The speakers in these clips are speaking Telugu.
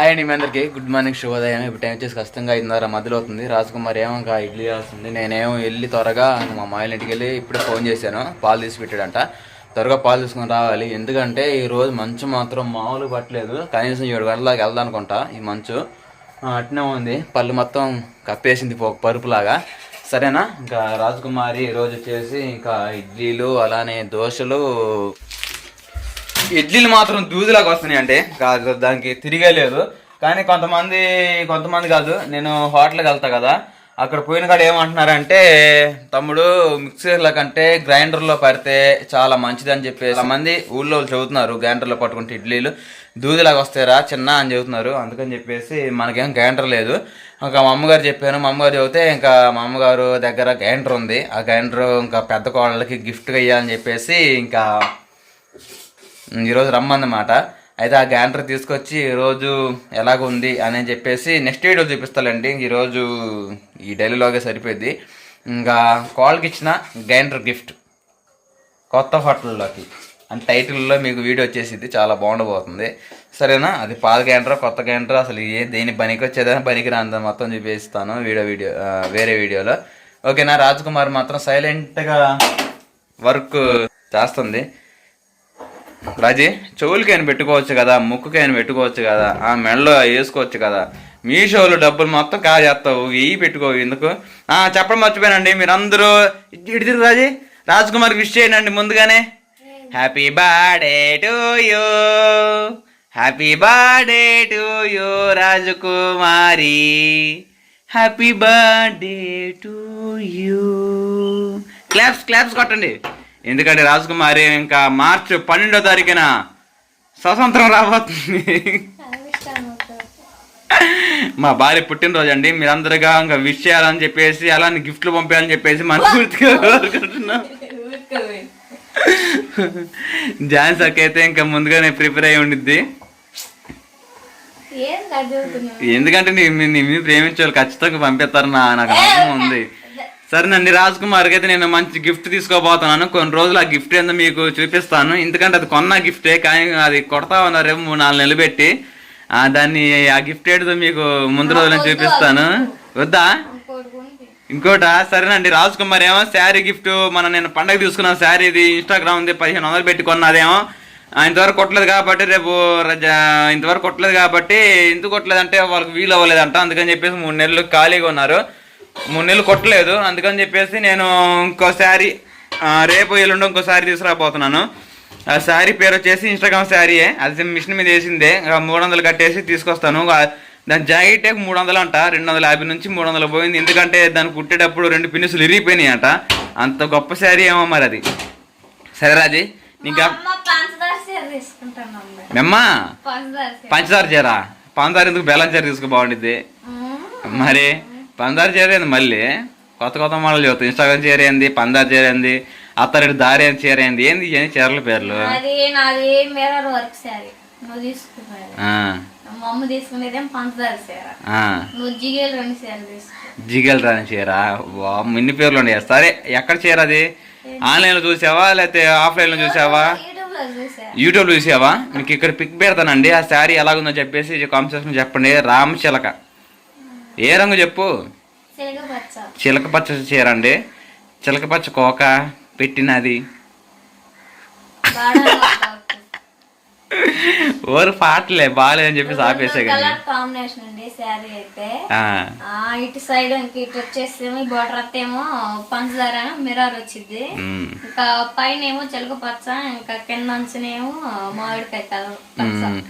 హాయ్ అండి మీ అందరికి. గుడ్ మార్నింగ్ శుభోదయం. ఇప్పుడు టైం వచ్చేసి కష్టంగా ఐదున్నర మధ్యలో అవుతుంది రాజకుమార్ ఏమో ఇంకా ఇడ్లీ వస్తుంది నేనేమో వెళ్ళి త్వరగా మా మాయల ఇంటికి వెళ్ళి ఇప్పుడే ఫోన్ చేశాను. పాలు తీసి పెట్టాడంట త్వరగా పాలు తీసుకొని రావాలి. ఎందుకంటే ఈ రోజు మంచు మాత్రం మామూలు పట్టలేదు. కనీసం ఏడు గంటలకు వెళ్దాం అనుకుంటా ఈ మంచు. అట్నే ఉంది. పళ్ళు మొత్తం కప్పేసింది పరుపులాగా. సరేనా? ఇంకా రాజకుమారి ఈ రోజు వచ్చేసి ఇంకా ఇడ్లీలు అలానే దోశలు ఇడ్లీలు మాత్రం దూదులాగా వస్తున్నాయి అంటే కాదు దానికి తిరిగే లేదు. కానీ కొంతమంది కొంతమంది కాదు నేను హోటల్కి వెళ్తా కదా అక్కడ పోయిన కాడ ఏమంటున్నారంటే తమ్ముడు మిక్సర్ల కంటే గ్రైండర్లో పడితే చాలా మంచిది అని చెప్పేసి చాలా మంది ఊళ్ళో వాళ్ళు చెబుతున్నారు గ్రైండర్లో పట్టుకుంటే ఇడ్లీలు దూదిలాగా వస్తాయిరా చిన్న అని చెబుతున్నారు. అందుకని చెప్పేసి మనకేం గ్రైండర్ లేదు. ఇంకా మా అమ్మగారు చెప్పాను మా అమ్మగారు చెబితే ఇంకా మా అమ్మగారు దగ్గర గ్రైండర్ ఉంది. ఆ గ్రైండర్ ఇంకా పెద్ద కోళ్ళకి గిఫ్ట్గా ఇవ్వాలని చెప్పేసి ఇంకా ఈరోజు రమ్మన్నమాట. అయితే ఆ గ్యాంటర్ తీసుకొచ్చి ఈరోజు ఎలాగ ఉంది అని చెప్పేసి నెక్స్ట్ వీడియో చూపిస్తానండి ఈరోజు ఈ డైలీలోగే సరిపోయింది. ఇంకా కాల్కి ఇచ్చిన గ్రైండర్ గిఫ్ట్ కొత్త హోటల్లోకి. అని టైటిల్లో మీకు వీడియో వచ్చేసింది చాలా బాగుండబోతుంది. సరేనా? అది పాత గ్యాంటర్ కొత్త గ్యాంటర్ అసలు ఏ దేని పనికి వచ్చేదని పనికి రాందని మొత్తం చూపిస్తాను వీడియో వీడియో వేరే వీడియోలో. ఓకేనా? రాజ్ కుమార్ మాత్రం సైలెంట్గా వర్క్ చేస్తుంది. రాజీ చెవులకైనా పెట్టుకోవచ్చు కదా ముక్కుకైనా పెట్టుకోవచ్చు కదా ఆ మెడలో వేసుకోవచ్చు కదా. మీ షోలు డబ్బులు మొత్తం కాజేస్తావు ఇవి పెట్టుకోవు ఎందుకు? ఆ చెప్పడం మర్చిపోయానండి మీరందరూ ఇటు రాజీ రాజ్. కుమార్ విష్ చేయండి ముందుగానే. Happy birthday to you happy birthday to you Rajakumari. Happy birthday to you claps claps కొట్టండి. ఎందుకంటే రాజకుమారి ఇంకా మార్చి పన్నెండో తారీఖున స్వతంత్రం రాబోతుంది. మా భార్య పుట్టినరోజు అండి. మీరందరుగా ఇంకా విష్ చేయాలని చెప్పేసి అలానే గిఫ్ట్లు పంపేయాలని చెప్పేసి మనస్ఫూర్తిగా కోరుకుంటున్నాం. ఝాన్సీ అక్క అయితే ఇంకా ముందుగానే ప్రిపేర్ అయి ఉండిద్ది. ఎందుకంటే నీ మీ- నీ మీద ప్రేమించే వాళ్ళు ఖచ్చితంగా పంపిస్తారు నా నాకు నమ్మకం ఉంది. సరేనండి రాజ్ కుమార్కి అయితే నేను మంచి గిఫ్ట్ తీసుకోబోతున్నాను. కొన్ని రోజులు ఆ గిఫ్ట్ ఏందో మీకు చూపిస్తాను. ఎందుకంటే అది కొన్న గిఫ్టే కానీ అది కొడతా ఉన్నారు రేపు మూడు నాలుగు నెలలు పెట్టి. ఆ, దాన్ని ఆ గిఫ్ట్ ఏంటో మీకు ముందు రోజులు నేను చూపిస్తాను. వద్దా? ఇంకోట సరేనండి రాజ్ కుమార్ ఏమో శారీ గిఫ్ట్ మన నేను పండగ తీసుకున్న శారీ ఇది ఇన్స్టాగ్రామ్ ఉంది పదిహేను వందలు పెట్టి కొన్నదేమో ఇంతవరకు కొట్టలేదు కాబట్టి రేపు రజ- ఇంతవరకు కొట్టలేదు కాబట్టి ఎందుకు కొట్టలేదు అంటే వాళ్ళకి వీలు అవ్వలేదంట. అందుకని చెప్పేసి మూడు నెలలు ఖాళీగా ఉన్నారు. మూడు నెలలు కొట్టలేదు. అందుకని చెప్పేసి నేను ఇంకో శారీ ఆ, రేపు ఎల్లుండి ఇంకో శారీ తీసుకురాబోతున్నాను. ఆ శారీ పేరు వచ్చేసి ఇన్స్టాగ్రామ్ శారీయే అది మిషన్ మీద వేసిందే. మూడు వందలు కట్టేసి తీసుకొస్తాను. దాని జాకెట్ మూడు వందలు అంట. రెండు వందల యాభై నుంచి మూడు వందలు పోయింది. ఎందుకంటే దాన్ని కుట్టేటప్పుడు రెండు పిన్నుసులు ఇరిగిపోయినాయి అంట అంత గొప్ప శారీ ఏమో మరి అది. సరే రాజీ అమ్మ మెమ్మ పంచదార చీర. పంచదార ఎందుకు బెల్లం చీర తీసుకో బాగుండిద్ది. మరి పంచదార చీర ఏంది మళ్ళీ? కొత్త కొత్త మోడల్ చదువుతాయి ఇన్స్టాగ్రామ్ చీర ఏంది? పంచదార చీర ఏంది? అత్తారెడ్డి దారి ఏంది చీర ఏంది? ఏంది చీరల పేర్లు? అది నాది మిర్రర్ వర్క్ శారీ నువ్వు తీసుకున్నది ఆ, మా అమ్మ తీసుకునేదేం పంచదార చీర. ఆ. నువ్వు జిగేలు తీసుకో రాని చీర. ఇన్ని పేర్లు ఉన్నాయి. సరే ఎక్కడ చీర అది? ఆన్లైన్లో చూసావా? లేకపోతే ఆఫ్లైన్లో చూసావా? యూట్యూబ్లో చూసా. యూట్యూబ్లో చూసావా? మీకు ఇక్కడ పిక్ పెడతానండి. ఆ శారీ ఎలాగుందో చెప్పేసి కామెంట్ సెక్షన్ చెప్పండి. రామ చిలక. ఏ రంగు చెప్పు? చిలక పచ్చ చీర అండి. చిలక పచ్చ కోక పెట్టినది. ఓరు పాటలే బాగాలేదని చెప్పేసి ఆపేసే కానీ. కలర్ కాంబినేషన్ అండి శారీ అయితే. ఆ, ఆ, ఇటు సైడ్ ఇటు వచ్చేసేమో బోర్డర్ అత్తేమో పంచదార మిర్రర్ వచ్చింది ఉమ్, ఇంకా పైన ఏమో చిలక పచ్చ ఇంకా కింద అంచునేమో మామిడికాయ కలర్ పచ్చ. ఉమ్.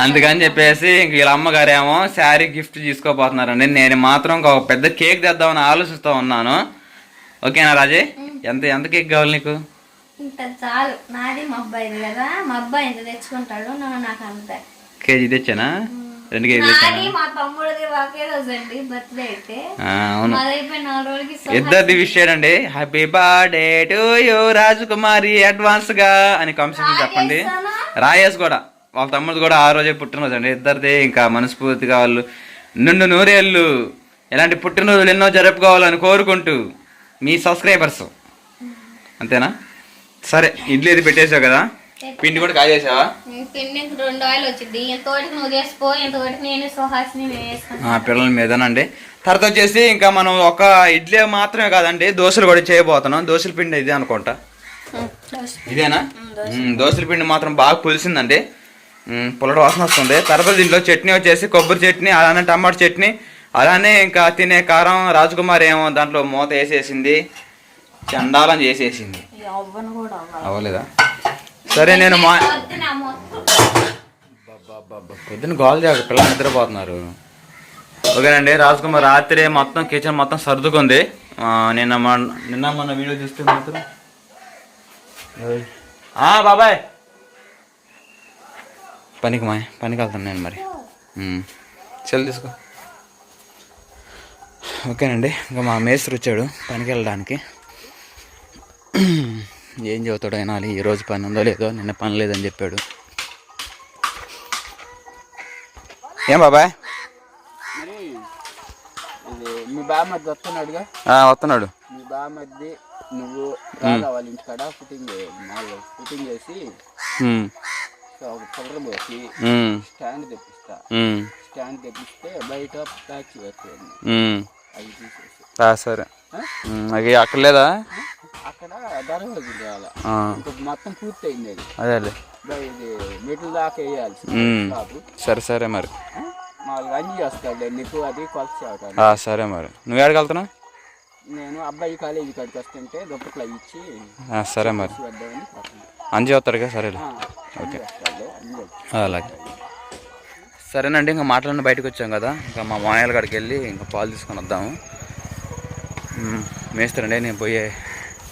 అందుకని చెప్పేసి ఇంక వీళ్ళ అమ్మగారేమో శారీ గిఫ్ట్ తీసుకోబోతున్నారండి. నేను మాత్రం ఒక పెద్ద కేక్ తెద్దామని ఆలోచిస్తూ ఉన్నాను. ఓకేనా రాజే? ఎంత ఎంత కేక్ కావాలి నీకు? ఇంత చాలు. నాది మా అబ్బాయిది కదా. మా అబ్బాయి ఇంత తెచ్చుకుంటాడు నాకు అంతే. కేజీ తెచ్చానా? రెండు కేజీ నాది మా తమ్ముడిది ఒకే రోజు అండి బర్త్డే అయితే. అవును. మాది అయిపోయి నాలుగు రోజులకి ఇద్దరిది విష్ చేయండి. Happy birthday to you Rajakumari అడ్వాన్స్గా అని కాంపిటీషన్ చెప్పండి. రాయేష్ కూడా వాళ్ళ తమ్ముడు కూడా ఆ రోజే పుట్టినరోజు అండి ఇద్దరిది ఇంకా మనస్ఫూర్తిగా వాళ్ళు నిండు నూరేళ్ళు. ఇలాంటి పుట్టినరోజులు ఎన్నో జరుపుకోవాలని కోరుకుంటూ మీ సబ్స్క్రైబర్స్ అంతేనా? సరే ఇడ్లీ ఇది పెట్టేసావు కదా? పిండి కూడా కాజేసావా? ఈ పిండికి రెండు ఆయిల్ వచ్చింది నువ్వు చేసుకో నేను సుహాసిని పిల్లల మీదనండి. తర్వాత వచ్చేసి ఇంకా మనం ఒక ఇడ్లీ మాత్రమే కాదండి దోశలు కూడా చేయబోతున్నాం. దోశల పిండి ఇదే అనుకుంటా. ఇదేనా? దోశల పిండి మాత్రం బాగా పులిసిందండి. పుల్లటి వాసన వస్తుంది. తర్వాత దీంట్లో చట్నీ వచ్చేసి కొబ్బరి చట్నీ అలానే టమాటా చట్నీ అలానే ఇంకా తినే కారం రాజకుమార్ ఏమో దాంట్లో మూత వేసేసింది. చండాలం చేసేసింది. అవ్వలేదా? సరే నేను మా పొద్దున్న గోల్ చేయక పిల్లలు నిద్రపోతున్నారు. ఓకేనండి రాజ్ కుమార్ రాత్రి మొత్తం కిచెన్ మొత్తం సర్దుకుంది. నిన్న మన నిన్న మొన్న వీడియో చూస్తే మాత్రం బాబాయ్! పనికి మా పనికి వెళ్తాను నేను మరి. సెల్ తీసుకో. ఓకేనండి ఇంకా మా మేస్త్రి వచ్చాడు పనికి వెళ్ళడానికి. ఏం చెబుతాడో వినాలి ఈరోజు పని ఉందో లేదో నిన్న పని లేదని చెప్పాడు. ఏం బాబాయ్? మీ బామ్మద్ది వస్తున్నాడుగా? వస్తున్నాడు. మీ బామ్మద్ది నువ్వు వాళ్ళ ఇంటికాడ ఫిట్టింగ్ ఫిట్టింగ్ చేసి ఒక పొగర పోసి స్టాండ్ తెప్పిస్తా. స్టాండ్ తెప్పిస్తే బయట ప్యాచ్ వస్తుంది అవి సరే. అది అక్కడ లేదా? అక్కడ దర్వాజు మొత్తం పూర్తి అయింది అది అదేలే ఇది మెట్ల దాకా వేయాలి. సరే సరే మరి. మామూలుగా అన్ని చేస్తాడు నీకు అది ఆ, సరే మరి. నువ్వు ఎక్కడికి వెళ్తున్నావు? నేను అబ్బాయి కాలేజీ కాడికి వస్తుంటే దుప్పట్లు అవి ఇచ్చి సరే మరి. అంజీ వస్తాడుగా సరేలే. ఓకే. అలాగే. సరేనండి ఇంకా మాట్లాడిన బయటకు వచ్చాం కదా. ఇంకా మా మాయల కాడికి వెళ్ళి ఇంకా పాలు తీసుకొని వద్దాము. మ్మ్, మేస్త్రి అండి నేను పోయే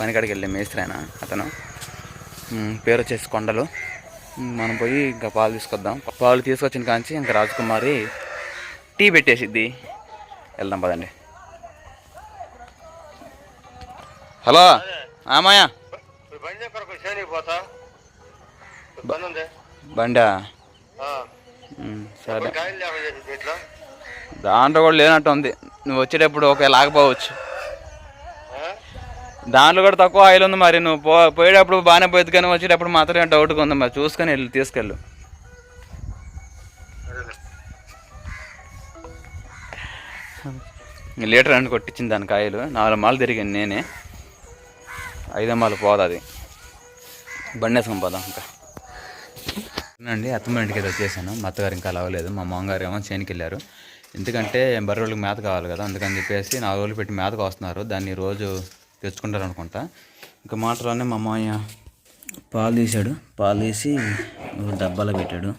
పని కాడికి వెళ్ళే మేస్త్రి ఆయన అతను. పేరు వచ్చేసి కొండలు. మనం పోయి ఇంకా పాలు తీసుకొద్దాం. పాలు తీసుకొచ్చిన కాంచి ఇంకా రాజకుమారి టీ పెట్టేసిద్ది. వెళ్దాం పదండి. హలో. ఆ మాయా బండి సరే. దాంట్లో కూడా లేనట్టు ఉంది నువ్వు వచ్చేటప్పుడు ఒక లాగపోవచ్చు. ఆ? దాంట్లో కూడా తక్కువ ఆయిల్ ఉంది మరి. నువ్వు పో పోయేటప్పుడు బాగానే పోయింది కానీ వచ్చేటప్పుడు మాత్రమే డౌట్గా ఉంది మరి. చూసుకొని వెళ్ళి తీసుకెళ్ళు. లీటర్ అని కొట్టించింది దానికి ఆయిల్. నాలుగు మాలు తిరిగింది నేనే. ఐదో మాలు పోదు అది. బండి వేసుకొని పోదాం ఇంకా. అండి అత్తమ్మ ఇంటికి అయితే వచ్చేసాను. మా అత్తగారు ఇంకా అవ్వలేదు. మా మామగారు ఏమో చేనికి వెళ్ళారు. ఎందుకంటే బర్రెలకు మేత కావాలి కదా అందుకని చెప్పేసి నాలుగు రోజులు పెట్టి మేతకు వస్తున్నారు. దాన్ని రోజు తెచ్చుకుంటారు అనుకుంటా ఇంకా మాటలోనే మా మామయ్య పాలు తీశాడు. పాలు తీసి డబ్బాలో పెట్టాడు.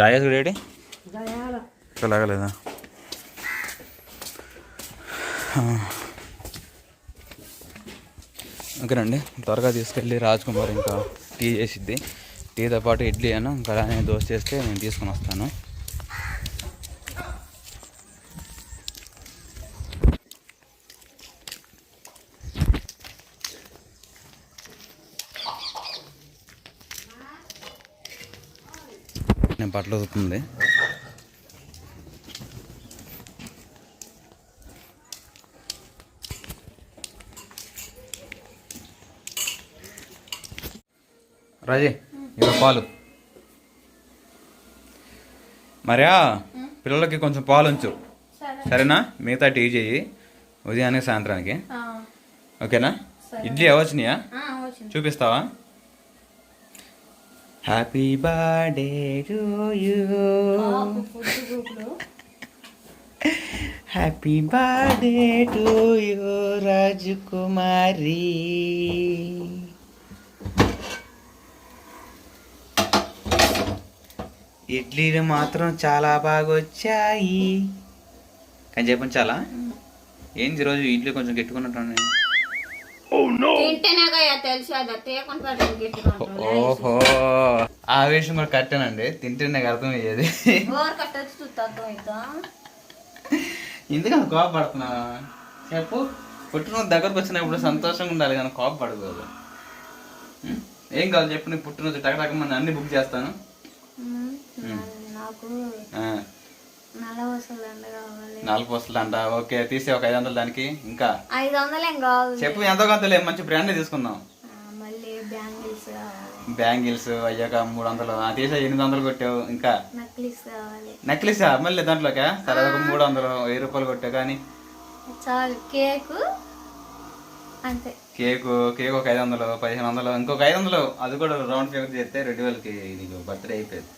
ఈ రాయేది రెడీ ఇంకా లాగలేదా? ఓకేనండి త్వరగా తీసుకెళ్ళి రాజ్ కుమార్ ఇంకా టీ చేసిద్ది. టీతో పాటు ఇడ్లీ అను ఇంకా దోశ చేస్తే నేను తీసుకొని వస్తాను. అవుతుంది రాజీ ఇక పాలు. మర్యా పిల్లలకి కొంచెం పాలు ఉంచు. సరే. సరేనా? మిగతా టీ చేయి ఉదయాన్నే సాయంత్రానికి. ఓకేనా? ఇడ్లీ అవచ్చినాయా? చూపిస్తావా? Happy birthday to you happy birthday to you Rajakumari ఇడ్లీలు మాత్రం చాలా బాగా వచ్చాయి కానీ చెప్పండి చాలా. ఏంది ఈరోజు ఇడ్లీ కొంచెం గట్టుకున్నట్టు ఓహో. ఆ విషయం కూడా కట్టానండి. తింటే నాకు అర్థమయ్యేది. ఎందుకంత కోపపడుతున్నా? చెప్పు. పుట్టిన దగ్గరకు వచ్చినప్పుడు సంతోషంగా ఉండాలి కానీ కోపపడకూడదు? ఏం కావాలి చెప్పు నీకు పుట్టినరోజు టక టక మన అన్ని బుక్ చేస్తాను. నాకు. వసలు నాలుగు వస్తువులు అంట ఓకే తీసే ఒక ఐదు వందలు దానికి. ఇంకా ఐదు వందలు ఏం కావాలి చెప్పు ఎంతో కొంతలే మంచి బ్రాండ్ తీసుకుందాం. మళ్ళీ బ్యాంగిల్స్ అయ్యాక మూడు వందలు తీసే ఎనిమిది వందలు కొట్టావు. ఇంకా నక్లీస్ కావాలి. నెక్లెసా? మళ్ళీ దాంట్లోకా? సరే ఒక మూడు వందలు వెయ్యి రూపాయలు కొట్టావు కానీ. చాలు కేకు అంతే. కేకు కేక్ ఒక ఐదు వందలు పదిహేను వందలు ఇంకొక ఐదు వందలు అది కూడా రౌండ్ ఫిగర్ చేస్తే రెండు వేలకి నీకు బర్త్డే అయిపోయింది.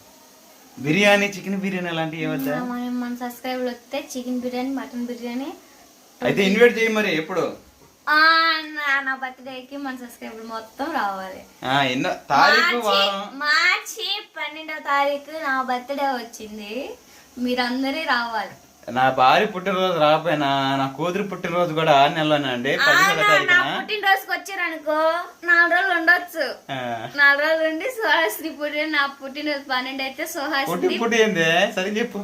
బిర్యానీ చికెన్ బిర్యానీ అలాంటివి మన సబ్స్క్రైబర్లు వస్తే చికెన్ బిర్యానీ మటన్ బిర్యానీ అయితే ఇన్వైట్ చేయి మరి ఎప్పుడు? ఆ, నా బర్త్డేకి మన సబ్స్క్రైబర్ మొత్తం రావాలి. ఎన్నో తారీఖు మార్చి పన్నెండవ తారీఖు నా బర్త్డే వచ్చింది. మీరందరూ రావాలి. నా భార్య పుట్టినరోజు రాకపోయినా నా కూతురు పుట్టినరోజు కూడా ఆరు నెలలోనే అండి. పదిహేడో నా తారీఖున? పుట్టినరోజుకి వచ్చారనుకో నాలుగు రోజులు ఉండొచ్చు. నాలుగు రోజులు ఉండి సుహాస్ని పుట్టిన నా పుట్టినరోజు పన్నెండు అయితే పుట్టి సుహాస్ని. పుట్టి ఏంది సరే చెప్పు.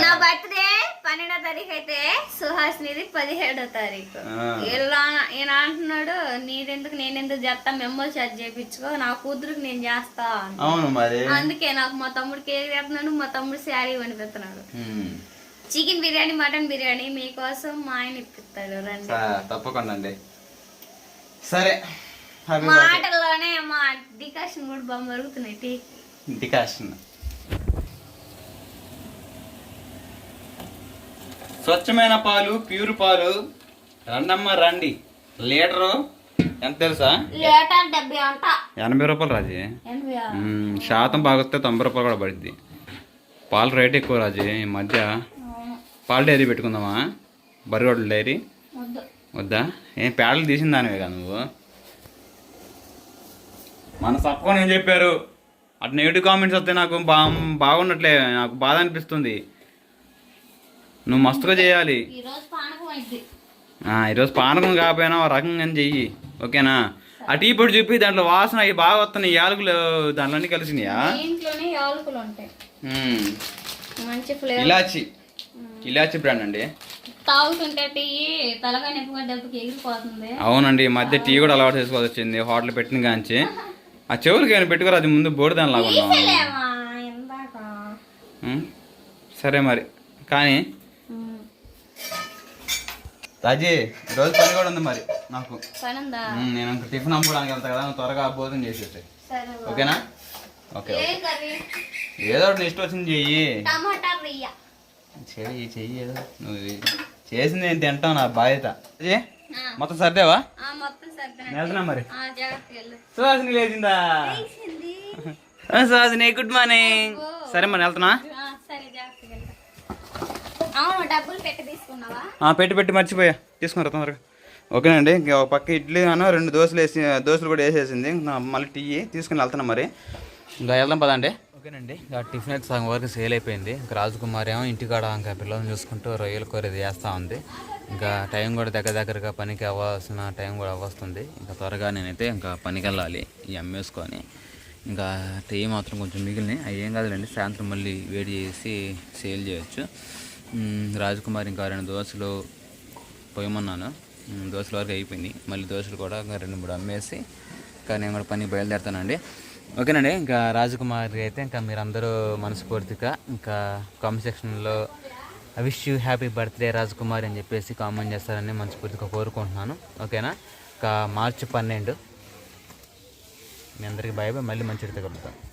నా బర్త్డే పన్నెండో తారీఖు అయితే సుహాస్నిది పదిహేడో తారీఖు. ఇలా ఈయన అంటున్నాడు నీదెందుకు నేనెందుకు చేస్తా మెమో చార్జ్ చేయించుకో నా కూతురుకి నేను చేస్తా. అవును మరి. అందుకే నాకు మా తమ్ముడు కేక్ తెస్తున్నాడు మా తమ్ముడు శారీ కొనిపెడుతున్నాడు um. Chicken biryani mutton biryani మీకోసం మా ఆయన ఇప్పిస్తాడు రండి. తప్పకుండా అండి. సరే మాటల్లోనే మా డికాషన్ కూడా బాగా మరుగుతున్నాయి డికాషన్ స్వచ్ఛమైన పాలు ప్యూర్ పాలు. రండమ్మ రండి. లీటరు ఎంత తెలుసా? ఎనభై రూపాయలు రాజీ. శాతం బాగొస్తే తొంభై రూపాయలు కూడా పడుద్ది. పాలు రేట్ ఎక్కువ రాజీ ఈ మధ్య. పాల డైరీ పెట్టుకుందామా? బరిగొడ్ల డైరీ? వద్దు. వద్దా? ఏం పేడలు తీసిన దానివే కదా నువ్వు? మన సప్పని ఏం చెప్పారు? అటు నెగిటివ్ కామెంట్స్ వస్తే నాకు బా బాగున్నట్లే నాకు బాధ అనిపిస్తుంది. నువ్వు మస్తుగా చేయాలి. ఈరోజు పానకం కాకపోయినా ఒక రకంగా చెయ్యి. ఓకేనా? ఆ టీ పొడి చూపి దాంట్లో వాసన అవి బాగా వస్తున్నాయి యాలకులు దాంట్లో అన్ని కలిసినాయా ఇలాచి. ఇలాచి బ్రాండ్ అండి. తాగుతుంటే టీ తలకాయ నొప్పిగా దెబ్బకి ఎగిరిపోతుంది. అవునండి ఈ మధ్య టీ కూడా అలవాటు చేసుకోవాల్సి వచ్చింది హోటల్ పెట్టిన కాంచి. ఆ చెవులకి ఏమైనా పెట్టుకోరు అది ముందు బోర్డు దాని లాగా ఉన్నాం? సరే మరి. కానీ రాజీ రోజు పని కూడా ఉంది మరి నాకు. నేను ఇంక టిఫిన్ అమ్ముకోవడానికి వెళ్తా కదా త్వరగా భోజనం చేసేసి ఓకేనా? ఓకే ఏదో ఒకటి ఇష్టం వచ్చింది చెయ్యి. చెయ్యి చెయ్యి ఏదో నువ్వు చేసింది ఏంటి తింటావు నా బాధ్యత. మొత్తం సర్దేవా? నేను వెళ్తున్నా మరి. సుహాసిని లేచిందా? Suhasini good morning. సరే మరి వెళ్తున్నా ఆ, సరే జాగ్రత్తగా వెళ్ళు అవును డబ్బులు పెట్టి తీసుకున్నావా? ఆ, పెట్టి పెట్టి మర్చిపోయా. తీసుకుని తొందరగా. ఓకేనండి ఇంకా ఒక పక్క ఇడ్లీ అన్న రెండు దోశలు వేసి దోశలు కూడా వేసేసింది. మళ్ళీ టీ తీసుకుని వెళ్తున్నా మరి. ఇంకా వెళ్దాం పదండి. ఓకేనండి ఇంకా టిఫిన్ అయితే సగం వరకు సేల్ అయిపోయింది. ఇంకా రాజకుమార్ ఏమో ఇంటికాడ ఇంకా పిల్లల్ని చూసుకుంటూ రొయ్యల కూర ఇది చేస్తూ ఉంది. ఇంకా టైం కూడా దగ్గర దగ్గరగా పనికి అవ్వాల్సిన టైం కూడా అవ్వస్తుంది. ఇంకా త్వరగా నేనైతే ఇంకా పనికి వెళ్ళాలి ఈ అమ్మేసుకొని ఇంకా టీ మాత్రం కొంచెం మిగిలినాయి. అవి ఏం కాదులేండి సాయంత్రం మళ్ళీ వేడి చేసి సేల్ చేయొచ్చు. రాజకుమార్ ఇంకా రెండు దోశలు పోయమన్నాను. దోశల వరకు అయిపోయింది. మళ్ళీ దోశలు కూడా ఇంకా రెండు మూడు అమ్మేసి ఇంకా నేను కూడా పని బయలుదేరుతానండి. ఓకేనండి ఇంకా రాజకుమారి అయితే ఇంకా మీరందరూ మనస్ఫూర్తిగా ఇంకా కామెంట్ సెక్షన్లో wish you happy birthday Rajakumar అని చెప్పేసి కామెంట్ చేస్తారని మనస్ఫూర్తిగా కోరుకుంటున్నాను. ఓకేనా? ఇంకా మార్చి పన్నెండు. మీ అందరికీ బాయ్ బాయ్ మళ్ళీ మంచి కలుగుతాను